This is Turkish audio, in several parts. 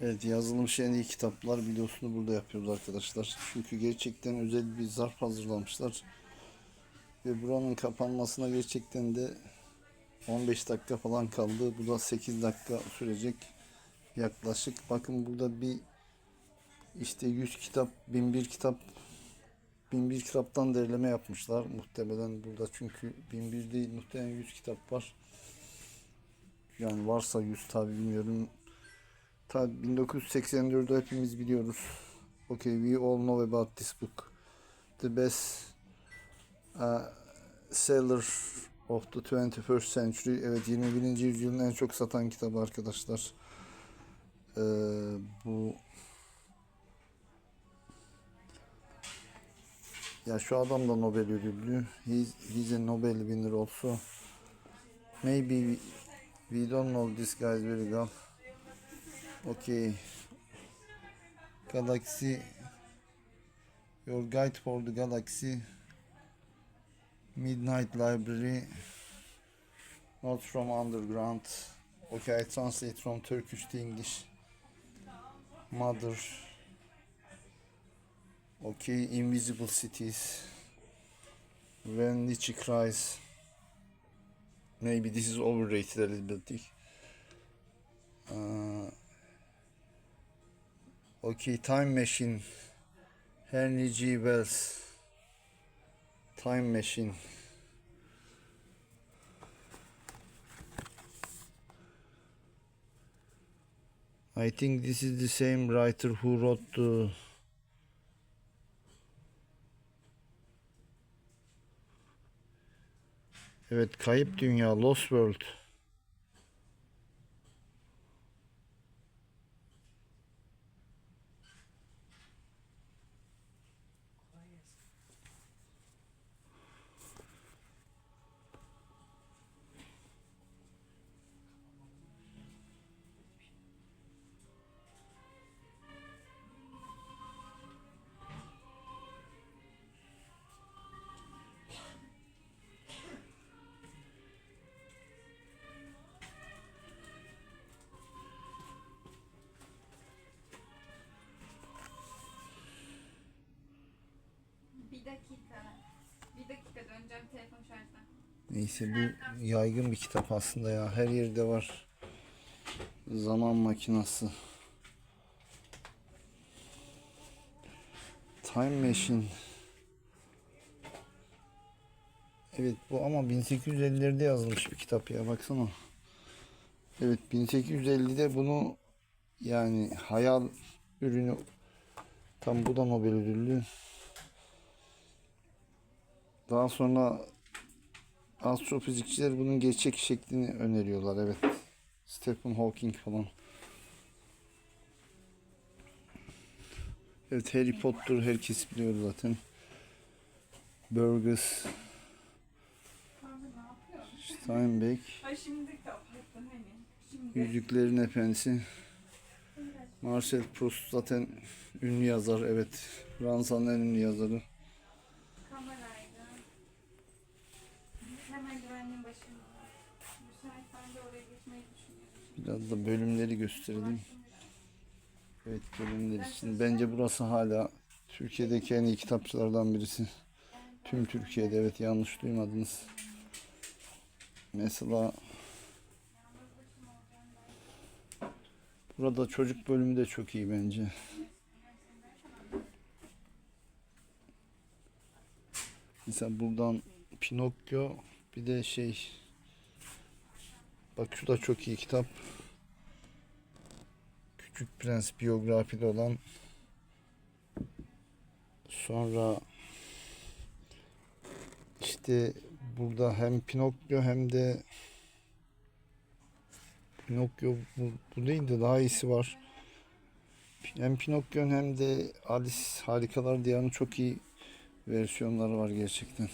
Evet yazılmış en iyi kitaplar videosunu burada yapıyoruz arkadaşlar. Çünkü gerçekten özel bir zarf hazırlamışlar. Ve buranın kapanmasına gerçekten de 15 dakika falan kaldı. Bu da 8 dakika sürecek yaklaşık. Bakın burada bir işte 100 kitap, 1001 kitap 1001 kitaptan derleme yapmışlar. Muhtemelen burada çünkü 1001 değil muhtemelen 100 kitap var. Yani varsa 100 tabi bilmiyorum. Tabi 1984'ü hepimiz biliyoruz. Okay, we all know about this book. The best uh, seller of the 21st century. Evet 21. yüzyılın en çok satan kitabı arkadaşlar. Ee, bu ya şu adam da Nobel ödüllü. He's, he's a Nobel winner also. Maybe we don't know this guy very well. Okay. Galaxy. Your guide for the galaxy. Midnight Library. Not from underground. Okay, I translate from Turkish to English. Mother. Okay, Invisible Cities. When Nietzsche cries. Maybe this is overrated a little bit. Uh, okay, Time Machine. Henry G. Wells. Time Machine. I think this is the same writer who wrote the Evet, Kayıp Dünya, Lost World. Neyse bu yaygın bir kitap aslında ya. Her yerde var. Zaman makinası. Time Machine. Evet bu ama 1850'lerde yazılmış bir kitap ya baksana. Evet 1850'de bunu yani hayal ürünü tam bu da Nobel ödüllü. Daha sonra astrofizikçiler bunun gerçek şeklini öneriyorlar evet. Stephen Hawking falan. Evet Harry Potter herkes biliyor zaten. Burgess? Steinbeck, hani. Yüzüklerin Efendisi. Marcel Proust zaten ünlü yazar evet. Fransa'nın en ünlü yazarı. Biraz da bölümleri gösterelim. Evet bölümler için. Bence burası hala Türkiye'deki en iyi kitapçılardan birisi. Tüm Türkiye'de evet yanlış duymadınız. Mesela burada çocuk bölümü de çok iyi bence. Mesela buradan Pinokyo bir de şey bak şu da çok iyi kitap. Küçük Prens biyografili olan sonra işte burada hem Pinokyo hem de Pinokyo bu, bu değil de daha iyisi var. Hem Pinokyo'nun hem de Alice Harikalar Diyarı'nın çok iyi versiyonları var gerçekten.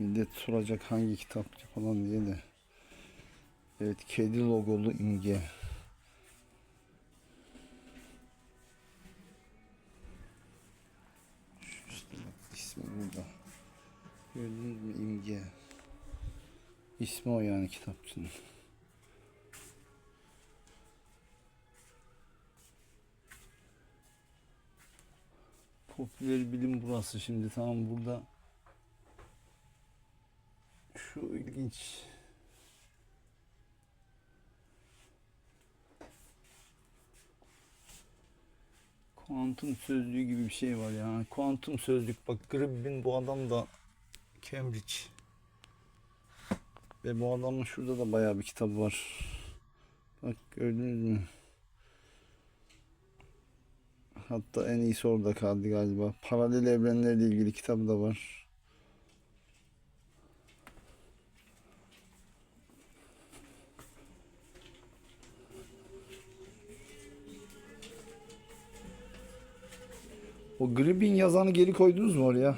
millet soracak hangi kitap falan diye de. Evet kedi logolu imge. Şu ismi burada. Gördünüz mü imge? İsmi o yani kitapçının. Popüler bilim burası şimdi tamam burada şu ilginç kuantum sözlüğü gibi bir şey var ya. Kuantum sözlük bak Gribbin bu adam da Cambridge. Ve bu adamın şurada da bayağı bir kitabı var. Bak gördünüz mü? Hatta en iyisi orada kaldı galiba. Paralel evrenlerle ilgili kitabı da var. O Gribbin yazanı geri koydunuz mu oraya?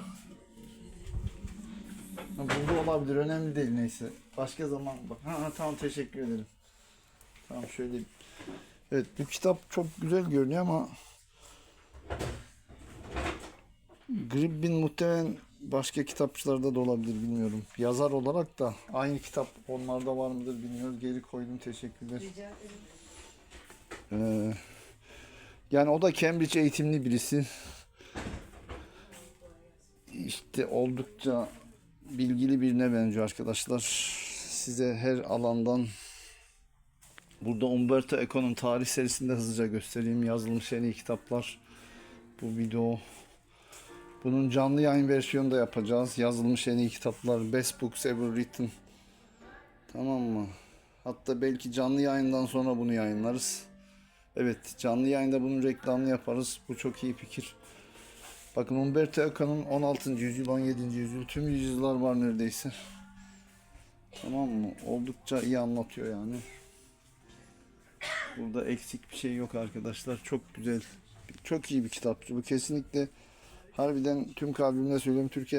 Ha, Burada olabilir. Önemli değil neyse. Başka zaman bak. Ha, ha, tamam teşekkür ederim. Tamam şöyle. Evet bu kitap çok güzel görünüyor ama Gribbin muhtemelen başka kitapçılarda da olabilir bilmiyorum. Yazar olarak da aynı kitap onlarda var mıdır bilmiyoruz. Geri koydum teşekkürler. Rica ederim. Ee, yani o da Cambridge eğitimli birisi. İşte oldukça bilgili birine benziyor arkadaşlar. Size her alandan burada Umberto Eco'nun tarih serisinde hızlıca göstereyim. Yazılmış en iyi kitaplar. Bu video. Bunun canlı yayın versiyonu da yapacağız. Yazılmış en iyi kitaplar. Best Books Ever Written. Tamam mı? Hatta belki canlı yayından sonra bunu yayınlarız. Evet canlı yayında bunun reklamını yaparız. Bu çok iyi fikir. Bakın Umberto Eco'nun 16. yüzyıl, 17. yüzyıl tüm yüzyıllar var neredeyse. Tamam mı? Oldukça iyi anlatıyor yani. Burada eksik bir şey yok arkadaşlar. Çok güzel. Çok iyi bir kitapçı. Bu kesinlikle harbiden tüm kalbimle söylüyorum. Türkiye